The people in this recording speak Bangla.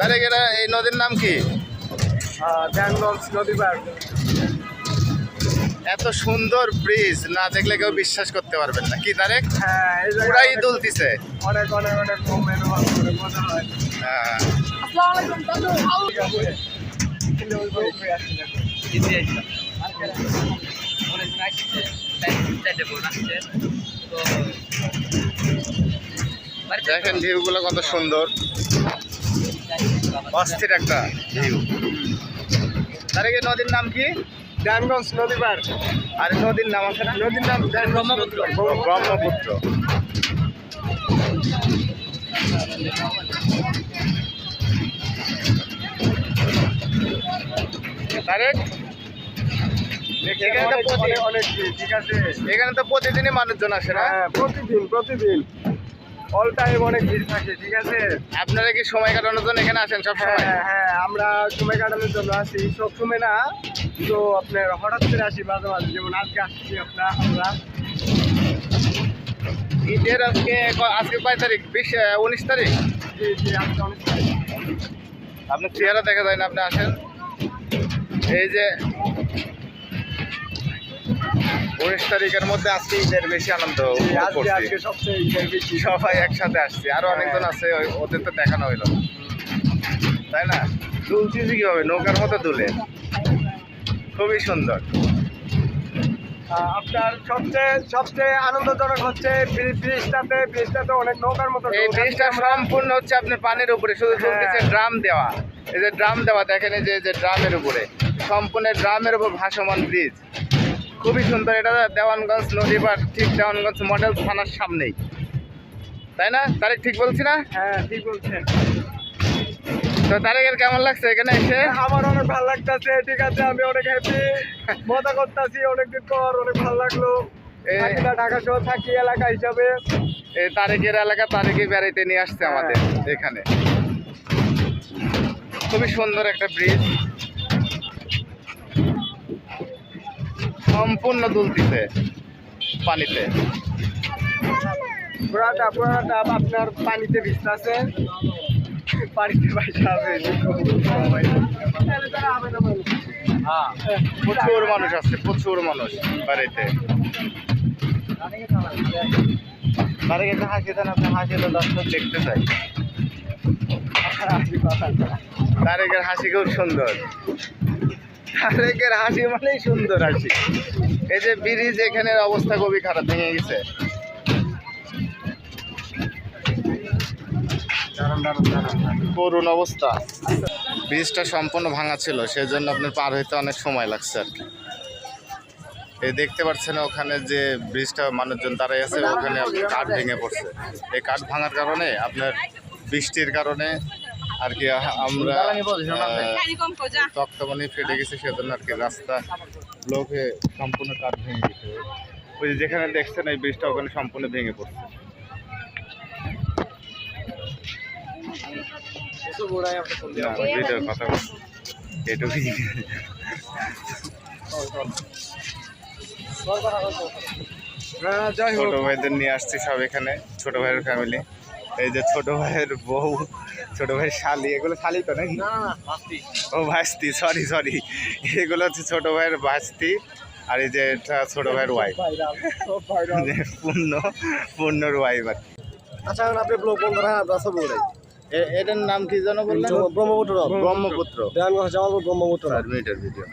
তারেক এটা এই নদীর নাম কি? ধ্যানগঞ্জ নদী পার। এত সুন্দর ব্রিজ না দেখলে কেউ বিশ্বাস করতে পারবেন না। কি তারেক? হ্যাঁ পুরাই দুলতিছে। অনেক অনেক অনেক। দেখেন ভিউগুলো কত সুন্দর। অস্থির একটা ভিউ। তারেক এই নদীর নাম কি? ধ্যানগঞ্জ নদী পার আর নদীর নাম আছে না? নদীর নাম ব্রহ্মপুত্র। ব্রহ্মপুত্র। তো এখানে তো প্রতিদিনই মানুষজন আসে না? হ্যাঁ প্রতিদিন প্রতিদিন। অল টাইম অনেক ভিড় থাকে ঠিক আছে? আপনারা কি সময় কাটানোর জন্য এখানে আসেন সব হ্যাঁ সময়? হ্যাঁ আমরা সময় কাটানোর জন্য আসি সব সময় না। তো আপনার হঠাৎ করে আসি মাঝে মাঝে যেমন আজকে আসছি আপনার আমরা। ঈদের আজকে আজকে কয় তারিখ? বিশ উনিশ তারিখ? জি জি আজকে অনেক আপনার চেহারা দেখা যায় না আপনি আসেন। এই যে উনিশ তারিখের মধ্যে আজকে ঈদের বেশি আনন্দ সবাই একসাথে আসছে। আরও অনেকজন আছে ওদের তো দেখানো হইল। তাই না? দুলতেছি কীভাবে? নৌকার মতো দুলে। খুবই সুন্দর। আপনার সবচেয়ে সবচেয়ে আনন্দজনক হচ্ছে ব্রিজটাতে। ব্রিজটাতে অনেক নৌকার মতো এই ব্রিজটা সম্পূর্ণ হচ্ছে আপনার পানির উপরে। শুধু হ্যাঁ। চলতেছে ড্রাম দেওয়া। এই যে ড্রাম দেওয়া দেখেন যে এই যে ড্রামের উপরে। সম্পূর্ণ ড্রামের উপর ভাসমান ব্রিজ। খুবই সুন্দর এটা দেওয়ানগঞ্জ নদী বা ঠিক দেওয়ানগঞ্জ মডেল থানার সামনেই। তাই না? তারেক ঠিক বলছি না? হ্যাঁ ঠিক বলছেন তো তারেকের কেমন লাগছে এখানে এসে? আমার অনেক ভালো লাগতেছে ঠিক আছে আমি অনেক হ্যাপি মজা করতেছি অনেকদিন পর অনেক ভালো লাগল। ঢাকা শহর থাকি এলাকা হিসাবে। তারেকের এলাকা তারেকে বেড়াইতে নিয়ে আসছে আমাদের এখানে। খুবই সুন্দর একটা ব্রিজ সম্পূর্ণ দুলতিছে পানিতে। পুরাটা পুরাটা আপনার পানিতে ভিজতেছে। পানিতে হবে। প্রচুর মানুষ আছে প্রচুর মানুষ বাড়িতে। তারেক একটা হাসি দেন আপনি হাসি তো দর্শক দেখতে চাই। তারেকের হাসি খুব সুন্দর। তারেকের হাসি মানেই সুন্দর হাসি এই যে ব্রিজ, এখানের অবস্থা খুবই খারাপ, ভেঙে গেছে। করুণ অবস্থা। ব্রিজটা সম্পূর্ণ ভাঙা ছিল সেই জন্য আপনার পার হইতে অনেক সময় লাগছে আর কি। এই দেখতে পাচ্ছেন ওখানে যে ব্রিজটা মানুষজন দাঁড়াই আছে, ওখানে কাঠ ভেঙে পড়ছে। এই কাঠ ভাঙার কারণে আপনার বৃষ্টির কারণে আর কি আমরা তক্তমানি ফেটে গেছে সেজন্য আর কি রাস্তা ব্লক হয়ে সম্পূর্ণ কাঠ ভেঙে গেছে। ওই যে যেখানে দেখছেন এই ব্রিজটা ওখানে সম্পূর্ণ ভেঙে পড়ছে। না, কথা এটুকুই হ্যাঁ, ছোট ভাইদের নিয়ে আসছি সব এখানে ছোট ভাইয়ের ফ্যামিলি এই যে ছোট ভাইয়ের বউ ছোট ভাইয়ের শালি এগুলো শালি তো নাকি? ও ভাস্তি সরি সরি এগুলো হচ্ছে ছোট ভাইয়ের ভাস্তি আর এই যে এটা ছোট ভাইয়ের ওয়াইফ পূর্ণ পূর্ণর ওয়াইফ আর কি। আচ্ছা এখন আপনি ব্লগ বন্ধ রাখা আমরা সব বলে এ- এটার নাম কি যেন বললেন? ব্রহ্মপুত্র। ব্রহ্মপুত্র। ব্রহ্মপুত্র। মিনিটের ভিডিও